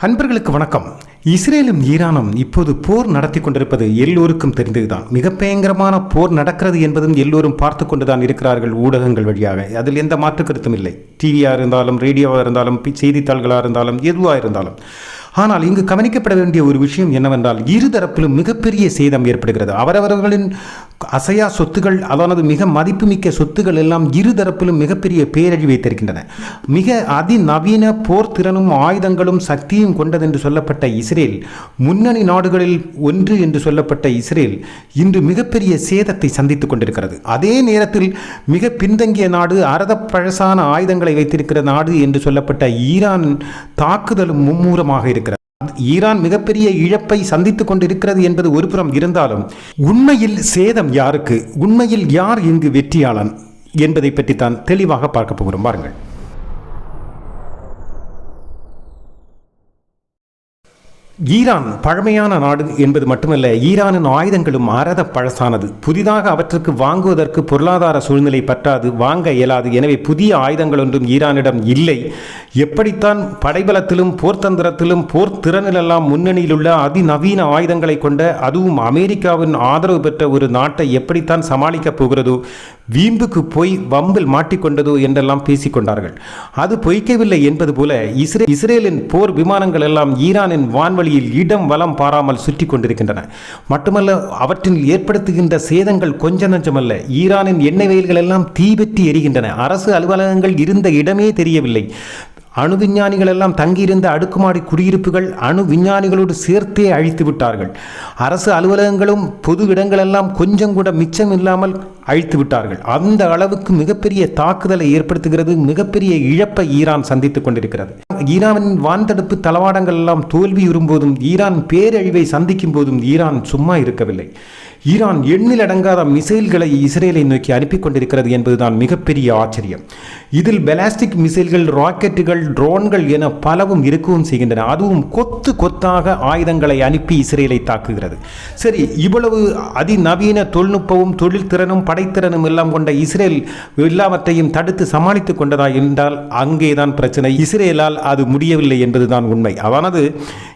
அன்பர்களுக்கு வணக்கம். இஸ்ரேலும் ஈரானும் இப்போது போர் நடத்தி கொண்டிருப்பது எல்லோருக்கும் தெரிந்ததுதான். மிக பயங்கரமான போர் நடக்கிறது என்பதும் எல்லோரும் பார்த்து கொண்டுதான் இருக்கிறார்கள் ஊடகங்கள் வழியாக. அதில் எந்த மாற்று கருத்தும் இல்லை. டிவியாக இருந்தாலும் ரேடியோவாக இருந்தாலும் பி- செய்தித்தாள்களாக இருந்தாலும் எதுவாக இருந்தாலும். ஆனால் இங்கு கவனிக்கப்பட வேண்டிய ஒரு விஷயம் என்னவென்றால் இருதரப்பிலும் மிகப்பெரிய சேதம் ஏற்படுகிறது. அவரவர்களின் அசையா சொத்துகள் அதானது மிக மதிப்புமிக்க சொத்துகள் எல்லாம் இருதரப்பிலும் மிகப்பெரிய பேரழிவை தருகின்றன மிக அதிநவீன போர் திறனும் ஆயுதங்களும் சக்தியும் கொண்டதென்று சொல்லப்பட்ட இஸ்ரேல் முன்னணி நாடுகளில் ஒன்று என்று சொல்லப்பட்ட இஸ்ரேல் இன்று மிகப்பெரிய சேதத்தை சந்தித்துக் கொண்டிருக்கிறது. அதே நேரத்தில் மிக பின்தங்கிய நாடு அரத பழசான ஆயுதங்களை வைத்திருக்கிற நாடு என்று சொல்லப்பட்ட ஈரான் தாக்குதலும் மும்மூரமாக இருக்கிறது. ஈரான் மிகப்பெரிய இழப்பை சந்தித்துக் கொண்டிருக்கிறது என்பது ஒருபுறம் இருந்தாலும் உண்மையில் சேதம் யாருக்கு உண்மையில் யார் இங்கு வெற்றியாளன் என்பதை பற்றி தான் தெளிவாக பார்க்க போகிறோம். பாருங்கள். ஈரான் பழமையான நாடு என்பது மட்டுமல்ல ஈரானின் ஆயுதங்களும் அறத பழசானது. புதிதாக அவற்றுக்கு வாங்குவதற்கு பொருளாதார சூழ்நிலை பற்றாது வாங்க இயலாது. எனவே புதிய ஆயுதங்கள் ஒன்றும் ஈரானிடம் இல்லை. எப்படித்தான் படைபலத்திலும் போர்த்தந்திரத்திலும் போர் திறனிலெல்லாம் முன்னணியில் உள்ள அதிநவீன ஆயுதங்களை கொண்ட அதுவும் அமெரிக்காவின் ஆதரவு பெற்ற ஒரு நாட்டை எப்படித்தான் சமாளிக்கப் போகிறதோ வீம்புக்கு போய் வம்பில் மாட்டிக்கொண்டது என்றெல்லாம் பேசிக்கொண்டார்கள். அது பொய்க்கவில்லை என்பது போல இஸ்ரே இஸ்ரேலின் போர் விமானங்கள் எல்லாம் ஈரானின் வான்வழியில் இடம் வலம் பாராமல் சுற்றி கொண்டிருக்கின்றன மட்டுமல்ல அவற்றில் ஏற்படுத்துகின்ற சேதங்கள் கொஞ்ச நஞ்சமல்ல. ஈரானின் எண்ணெய் வயல்கள் எல்லாம் தீபெற்றி எரிகின்றன. அரசு அலுவலகங்கள் இருந்த இடமே தெரியவில்லை. அணு விஞ்ஞானிகள் எல்லாம் தங்கியிருந்த அடுக்குமாடி குடியிருப்புகள் அணு விஞ்ஞானிகளோடு சேர்த்தே அழித்து விட்டார்கள். அரசு அலுவலகங்களும் பொது இடங்களெல்லாம் கொஞ்சம் கூட மிச்சம் இல்லாமல் அழித்து விட்டார்கள். அந்த அளவுக்கு மிகப்பெரிய தாக்குதலை ஏற்படுத்துகிறது மிகப்பெரிய இழப்பை ஈரான் சந்தித்துக் கொண்டிருக்கிறது. ஈரானின் வான்தடுப்பு தளவாடங்கள் எல்லாம் தோல்வியுறும் ஈரான் பேரழிவை சந்திக்கும் போதும் ஈரான் சும்மா இருக்கவில்லை. ஈரான் எண்ணில் அடங்காத மிசைல்களை இஸ்ரேலை நோக்கி அனுப்பி கொண்டிருக்கிறது என்பதுதான் மிகப்பெரிய ஆச்சரியம். இதில் பெலாஸ்டிக் மிசைல்கள் ராக்கெட்டுகள் ட்ரோன்கள் என பலவும் இருக்கவும் செய்கின்றன. அதுவும் கொத்து கொத்தாக ஆயுதங்களை அனுப்பி இஸ்ரேலை தாக்குகிறது. சரி இவ்வளவு அதிநவீன தொழில்நுட்பமும் தொழில் திறனும் படைத்திறனும் எல்லாம் கொண்ட இஸ்ரேல் எல்லாவற்றையும் தடுத்து சமாளித்துக் கொண்டதா என்றால் அங்கேதான் பிரச்சனை. இஸ்ரேலால் அது முடியவில்லை என்பதுதான் உண்மை. அதானது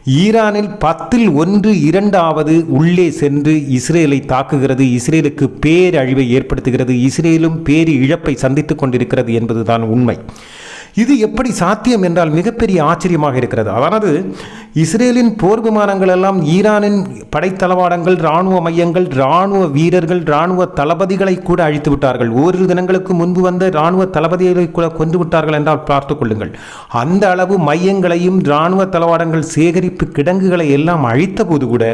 ஈரானில் பத்தில் ஒன்று இரண்டாவது உள்ளே சென்று இஸ்ரேலை தாக்குகிறது இஸ்ரேலுக்கு பேரழிவை ஏற்படுத்துகிறது இஸ்ரேலும் பேரு இழப்பை சந்தித்துக் கொண்டிருக்கிறது என்பதுதான் உண்மை. இது எப்படி சாத்தியம் என்றால் மிகப்பெரிய ஆச்சரியமாக இருக்கிறது. அதாவது இஸ்ரேலின் போர் விமானங்கள் எல்லாம் ஈரானின் படைத்தளவாடங்கள் இராணுவ மையங்கள் இராணுவ வீரர்கள் இராணுவ தளபதிகளை கூட அழித்து விட்டார்கள். ஓரிரு தினங்களுக்கு முன்பு வந்த இராணுவ தளபதிகளை கூட கொன்று விட்டார்கள் என்றால் பார்த்துக் கொள்ளுங்கள். அந்த அளவு மையங்களையும் இராணுவ தளவாடங்கள் சேகரிப்பு கிடங்குகளை எல்லாம் அழித்த போது கூட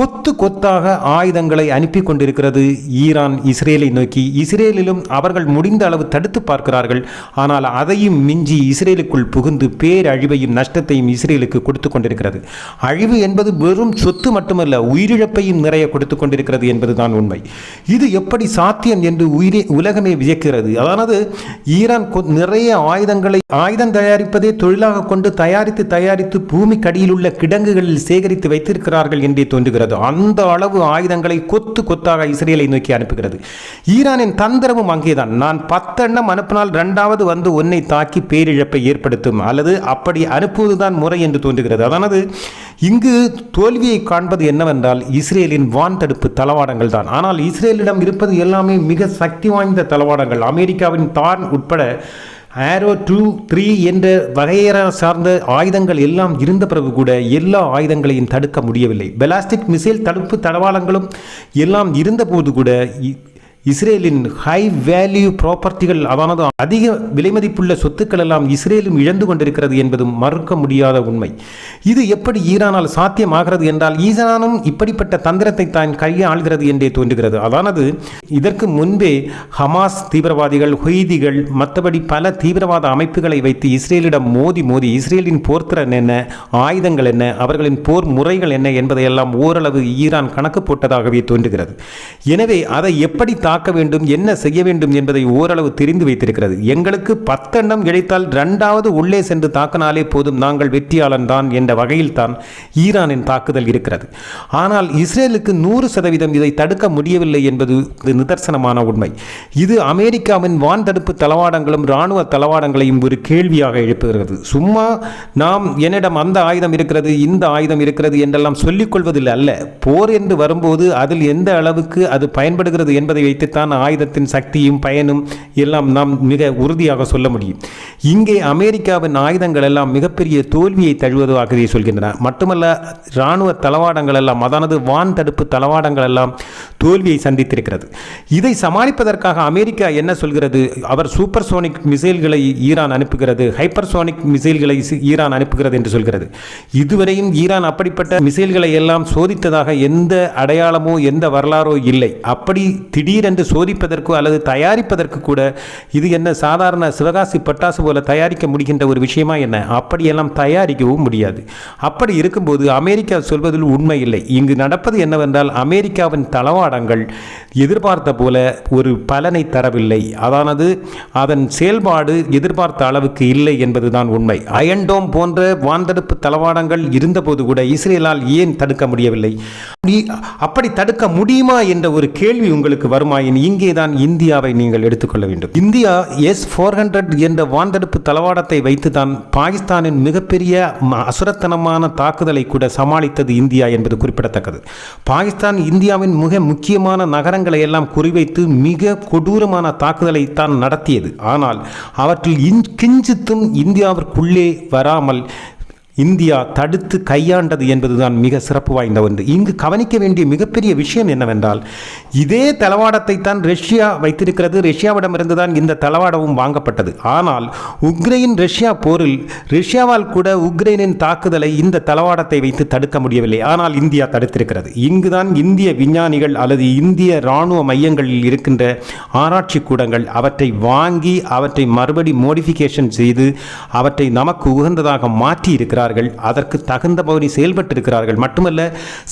கொத்து கொத்தாக ஆயுதங்களை அனுப்பி கொண்டிருக்கிறது ஈரான் இஸ்ரேலை நோக்கி. இஸ்ரேலிலும் அவர்கள் முடிந்த அளவு தடுத்து பார்க்கிறார்கள். ஆனால் அதையும் மிஞ்சி இஸ்ரேலுக்குள் புகுந்து பேரழிவையும் நஷ்டத்தையும் இஸ்ரேலுக்கு கொடுத்து கொண்டிருக்கிறது. அழிவு என்பது வெறும் சொத்து மட்டுமல்ல உயிரிழப்பையும் நிறைய கொடுத்து கொண்டிருக்கிறது என்பதுதான் உண்மை. இது எப்படி சாத்தியம் என்று உயிரே உலகமே வியக்கிறது. அதானது ஈரான் நிறைய ஆயுதங்களை ஆயுதம் தயாரிப்பதே தொழிலாக கொண்டு தயாரித்து தயாரித்து பூமிக்கடியில் உள்ள கிடங்குகளில் சேகரித்து வைத்திருக்கிறார்கள் என்றே தோன்றுகிறது. அந்த அளவு ஆயுதங்களை கொத்து கொத்தாக இஸ்ரேலை நோக்கி அனுப்புகிறது. ஈரானின் தந்திரமும் அங்கேதான். நான் பத்தெண்ணம் அனுப்பினால் இரண்டாவது வந்து உன்னை தாக்கி பேரிழப்பை ஏற்படுத்தும் அல்லது அப்படி அனுப்புவதுதான் முறை என்று தோன்றுகிறது. அதானது இங்கு தோல்வியை காண்பது என்னவென்றால் இஸ்ரேலின் வான் தடுப்பு தளவாடங்கள் தான். ஆனால் இஸ்ரேலிடம் இருப்பது எல்லாமே மிக சக்தி வாய்ந்த தளவாடங்கள். அமெரிக்காவின் தான் உட்பட ஆரோ டூ த்ரீ என்ற வகையற சார்ந்த ஆயுதங்கள் எல்லாம் இருந்த பிறகு கூட எல்லா ஆயுதங்களையும் தடுக்க முடியவில்லை. பெலாஸ்டிக் மிசைல் தடுப்பு தளவாடங்களும் எல்லாம் இருந்தபோது கூட இ- இஸ்ரேலின் ஹை வேல்யூ ப்ராப்பர்ட்டிகள் அதானது அதிக விலைமதிப்புள்ள சொத்துக்கள் எல்லாம் இஸ்ரேலும் இழந்து கொண்டிருக்கிறது என்பதும் மறுக்க முடியாத உண்மை. இது எப்படி ஈரானால் சாத்தியமாகிறது என்றால் ஈரானும் இப்படிப்பட்ட தந்திரத்தை தான் கையாள்கிறது என்றே தோன்றுகிறது. அதானது இதற்கு முன்பே ஹமாஸ் தீவிரவாதிகள் ஹொய்திகள் மற்றபடி பல தீவிரவாத அமைப்புகளை வைத்து இஸ்ரேலிடம் மோதி மோதி இஸ்ரேலின் போர்த்திறன் என்ன ஆயுதங்கள் என்ன அவர்களின் போர் முறைகள் என்ன என்பதையெல்லாம் ஓரளவு ஈரான் கணக்கு போட்டதாகவே தோன்றுகிறது. எனவே அதை எப்படி தாக்க வேண்டும் என்ன செய்ய வேண்டும் என்பதை ஓரளவு தெரிந்து வைத்திருக்கிறது. எங்களுக்கு பத்தெண்ணம் கிடைத்தால் இரண்டாவது உள்ளே சென்று தாக்கினாலே போதும் நாங்கள் வெற்றியாளன் தான் என்ற வகையில் தான் ஈரானின் தாக்குதல் இருக்கிறது. ஆனால் இஸ்ரேலுக்கு நூறு சதவீதம் இதை தடுக்க முடியவில்லை என்பது இது நிதர்சனமான உண்மை. இது அமெரிக்காவின் வான் தடுப்பு தளவாடங்களும் இராணுவ தளவாடங்களையும் ஒரு கேள்வியாக எழுப்புகிறது. சும்மா நாம் என்னிடம் அந்த ஆயுதம் இருக்கிறது இந்த ஆயுதம் இருக்கிறது என்றெல்லாம் சொல்லிக்கொள்வதில் அல்ல. போர் என்று வரும்போது அதில் எந்த அளவுக்கு அது பயன்படுகிறது என்பதை வைத்துத்தான் ஆயுதத்தின் சக்தியும் பயனும் எல்லாம் நாம் மிக உறுதியாக சொல்ல முடியும். இங்கே அமெரிக்காவின் ஆயுதங்கள் எல்லாம் மிகப்பெரிய தோல்வியை தழுவதாகவே சொல்கின்றன. மட்டுமல்ல இராணுவ தளவாடங்கள் எல்லாம் அதானது வான் தடுப்பு தளவாடங்கள் எல்லாம் தோல்வியை சந்தித்திருக்கிறது. இதை சமாளிப்பதற்காக அமெரிக்கா என்ன சொல்கிறது? அவர் சூப்பர் சோனிக் மிசைல்களை ஈரான் அனுப்புகிறது ஹைப்பர்சோனிக் மிசைல்களை ஈரான் அனுப்புகிறது என்று சொல்கிறது. இதுவரையும் ஈரான் அப்படிப்பட்ட மிசைல்களை எல்லாம் சோதித்ததாக எந்த அடையாளமோ எந்த வரலாறோ இல்லை. அப்படி திடீரென என்று சோதிப்பதற்கோ அல்லது தயாரிப்பதற்கு கூட இது என்ன சாதாரண சிவகாசி பட்டாசு போல தயாரிக்க முடிகின்ற ஒரு விஷயமா என்ன? அப்படியெல்லாம் தயாரிக்கவும் முடியாது. அப்படி இருக்கும்போது அமெரிக்கா சொல்வதில் உண்மை இல்லை. இங்கு நடப்பது என்னவென்றால் அமெரிக்காவின் தளவாடங்கள் எதிர்பார்த்த போல ஒரு பலனை தரவில்லை. அதானது அதன் செயல்பாடு எதிர்பார்த்த அளவுக்கு இல்லை என்பதுதான் உண்மை. அயன்டோம் போன்ற வான்தடுப்பு தளவாடங்கள் இருந்தபோது கூட இஸ்ரேலால் ஏன் தடுக்க முடியவில்லை? அப்படி- தடுக்க முடியுமா என்ற ஒரு கேள்வி உங்களுக்கு ஆயின் இங்கே தான் இந்தியாவை நீங்கள் எடுத்துக்கொள்ள வேண்டும். இந்தியா எஸ் ஃபோர் ஹண்ட்ரட் என்ற வான்தடுப்பு தளவாடத்தை வைத்து தான் பாகிஸ்தானின் மிகப்பெரிய அசுரத்தனமான தாக்குதலை கூட சமாளித்தது இந்தியா என்பது குறிப்பிடத்தக்கது. பாகிஸ்தான் இந்தியாவின் மிக முக்கியமான நகரங்களை எல்லாம் குறிவைத்து மிக கொடூரமான தாக்குதலை தான் நடத்தியது. ஆனால் அவற்றில் கிஞ்சித்தும் இந்தியாவிற்குள்ளே வராமல் இந்தியா தடுத்து கையாண்டது என்பதுதான் மிக சிறப்பு வாய்ந்த ஒன்று. இங்கு கவனிக்க வேண்டிய மிகப்பெரிய விஷயம் என்னவென்றால் இதே தளவாடத்தை தான் ரஷ்யா வைத்திருக்கிறது. ரஷ்யாவிடமிருந்து தான் இந்த தளவாடமும் வாங்கப்பட்டது. ஆனால் உக்ரைன் ரஷ்யா போரில் ரஷ்யாவால் கூட உக்ரைனின் தாக்குதலை இந்த தளவாடத்தை வைத்து தடுக்க முடியவில்லை. ஆனால் இந்தியா தடுத்திருக்கிறது. இங்குதான் இந்திய விஞ்ஞானிகள் அல்லது இந்திய இராணுவ மையங்களில் இருக்கின்ற ஆராய்ச்சி கூடங்கள் அவற்றை வாங்கி அவற்றை மறுபடி மோடிஃபிகேஷன் செய்து அவற்றை நமக்கு உகந்ததாக மாற்றி இருக்கிறார்கள் அதற்கு தகுந்தபடி செயல்பட்டிருக்கிறார்கள். மட்டுமல்ல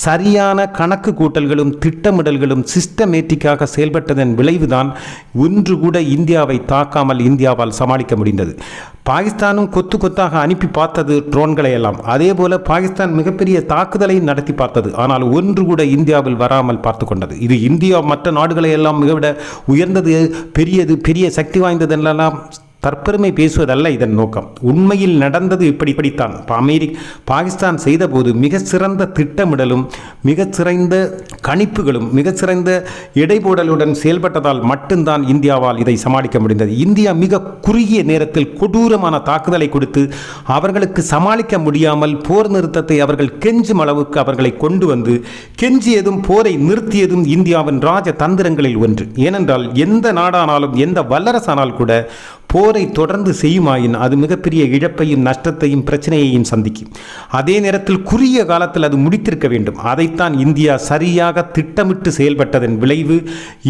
சரியான கணக்கு கூட்டல்களும் திட்டமிடல்களும் சிஸ்டமேட்டிக்காக செயல்பட்டதன் விளைவுதான் ஒன்று கூட இந்தியாவை தாக்காமல் இந்தியாவால் சமாளிக்க முடிந்தது. பாகிஸ்தானும் கொத்து கொத்தாக அனுப்பி பார்த்தது ட்ரோன்களை எல்லாம். அதே போல பாகிஸ்தான் மிகப்பெரிய தாக்குதலை நடத்தி பார்த்தது. ஆனால் ஒன்று கூட இந்தியாவில் வராமல் பார்த்து கொண்டது. இது இந்தியா மற்ற நாடுகளை எல்லாம் மிகவிட உயர்ந்தது பெரியது பெரிய சக்தி வாய்ந்ததெல்லாம் தற்பெருமை பேசுவதல்ல இதன் நோக்கம். உண்மையில் நடந்தது இப்படி இப்படித்தான். அமெரிக் பாகிஸ்தான் செய்தபோது மிக சிறந்த திட்டமிடலும் மிக கணிப்புகளும் மிகச்சிறந்த இடைபோடலுடன் செயல்பட்டதால் மட்டும்தான் இந்தியாவால் இதை சமாளிக்க முடிந்தது. இந்தியா மிக குறுகிய நேரத்தில் கொடூரமான தாக்குதலை கொடுத்து அவர்களுக்கு சமாளிக்க முடியாமல் போர் நிறுத்தத்தை அவர்கள் கெஞ்சும் அளவுக்கு அவர்களை கொண்டு வந்து கெஞ்சியதும் போரை நிறுத்தியதும் இந்தியாவின் ராஜ தந்திரங்களில் ஒன்று. ஏனென்றால் எந்த நாடானாலும் எந்த வல்லரசானால் கூட போரை தொடர்ந்து செய்யுமாயின் அது மிகப்பெரிய இழப்பையும் நஷ்டத்தையும் பிரச்சனையையும் சந்திக்கும். அதே நேரத்தில் குறுகிய காலத்தில் அது முடித்திருக்க வேண்டும். அதைத்தான் இந்தியா சரியாக திட்டமிட்டு செயல்பட்டதன் விளைவு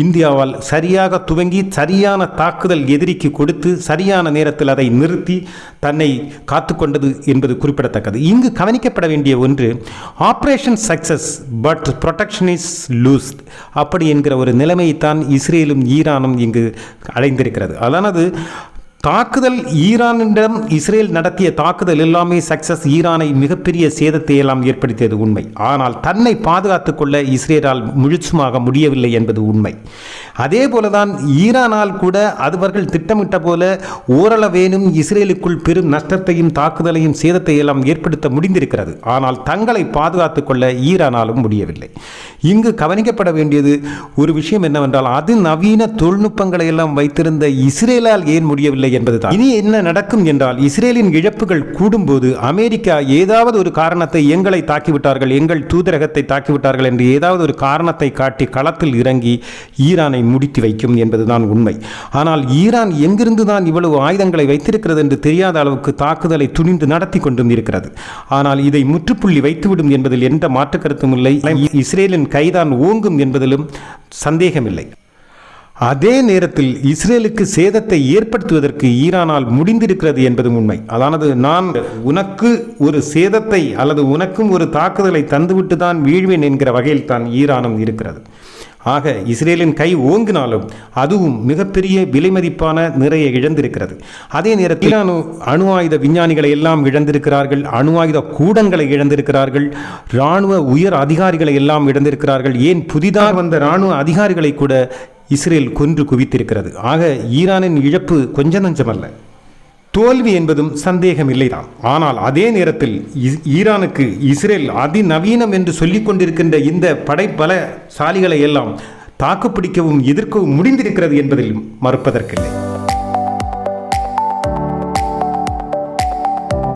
இந்தியாவால் சரியாக துவங்கி சரியான தாக்குதல் எதிரிக்கு கொடுத்து சரியான நேரத்தில் அதை நிறுத்தி தன்னை காத்துக்கொண்டது என்பது குறிப்பிடத்தக்கது. இங்கு கவனிக்கப்பட வேண்டிய ஒன்று operation success but protection is loose அப்படி என்கிற ஒரு நிலைமையைத்தான் இஸ்ரேலும் ஈரானும் இங்கு அடைந்திருக்கிறது. அதானது தாக்குதல் ஈரானிடம் இஸ்ரேல் நடத்திய தாக்குதல் எல்லாமே சக்சஸ் ஈரானை மிகப்பெரிய சேதத்தை எல்லாம் ஏற்படுத்தியது உண்மை. ஆனால் தன்னை பாதுகாத்துக் கொள்ள இஸ்ரேலால் முழுச்சுமாக முடியவில்லை என்பது உண்மை. அதே போலதான் ஈரானால் கூட அதுவர்கள் திட்டமிட்ட போல ஓரளவேனும் இஸ்ரேலுக்குள் பெரும் நஷ்டத்தையும் தாக்குதலையும் சேதத்தை எல்லாம் ஏற்படுத்த முடிந்திருக்கிறது. ஆனால் தங்களை பாதுகாத்துக் கொள்ள ஈரானாலும் முடியவில்லை. இங்கு கவனிக்கப்பட வேண்டியது ஒரு விஷயம் என்னவென்றால் அது நவீன தொழில்நுட்பங்களை எல்லாம் வைத்திருந்த இஸ்ரேலால் ஏன் முடியவில்லை என்பதுதான். இனி என்ன நடக்கும் என்றால் இஸ்ரேலின் இழப்புகள் கூடும்போது அமெரிக்கா ஏதாவது ஒரு காரணத்தை எங்களை தாக்கிவிட்டார்கள் எங்கள் தூதரகத்தை தாக்கிவிட்டார்கள் என்று ஏதாவது ஒரு காரணத்தை காட்டி களத்தில் இறங்கி ஈரானை முடித்து வைக்கும் என்பதுதான் உண்மை. ஆனால் ஈரான் எங்கிருந்து தான் இவ்வளவு ஆயுதங்களை வைத்திருக்கிறது என்று தெரியாத அளவுக்கு தாக்குதலை துணிந்து நடத்தி கொண்டும் இருக்கிறது. ஆனால் இதை முற்றுப்புள்ளி வைத்துவிடும் என்பதில் எந்த மாற்று கருத்தும் இல்லை. இஸ்ரேலின் கைதான் ஓங்கும் என்பதிலும் சந்தேகமில்லை. அதே நேரத்தில் இஸ்ரேலுக்கு சேதத்தை ஏற்படுத்துவதற்கு ஈரானால் முடிந்திருக்கிறது என்பதும் உண்மை. அதானது நான் உனக்கு ஒரு சேதத்தை அல்லது உனக்கும் ஒரு தாக்குதலை தந்துவிட்டு தான் வீழ்வேன் என்கிற வகையில் தான் ஈரானும் இருக்கிறது. ஆக இஸ்ரேலின் கை ஓங்கினாலும் அதுவும் மிகப்பெரிய விலைமதிப்பான நிறைய இழந்திருக்கிறது. அதே நேரத்தில் அணு அணு ஆயுத விஞ்ஞானிகளை எல்லாம் இழந்திருக்கிறார்கள் அணு ஆயுத கூடங்களை இழந்திருக்கிறார்கள் இராணுவ உயர் அதிகாரிகளை எல்லாம் இழந்திருக்கிறார்கள். ஏன் புதிதாக வந்த இராணுவ அதிகாரிகளை கூட இஸ்ரேல் கொன்று குவித்திருக்கிறது. ஆக ஈரானின் இழப்பு கொஞ்ச நஞ்சமல்ல. தோல்வி என்பதும் சந்தேகம் இல்லைதான் ஆனால் அதே நேரத்தில் ஈரானுக்கு இஸ்ரேல் அதிநவீனம் என்று சொல்லிக் கொண்டிருக்கின்ற இந்த படைப்பலசாலிகளை எல்லாம் தாக்குப்பிடிக்கவும் எதிர்க்கவும் முடிந்திருக்கிறது என்பதில் மறுப்பதற்கில்லை.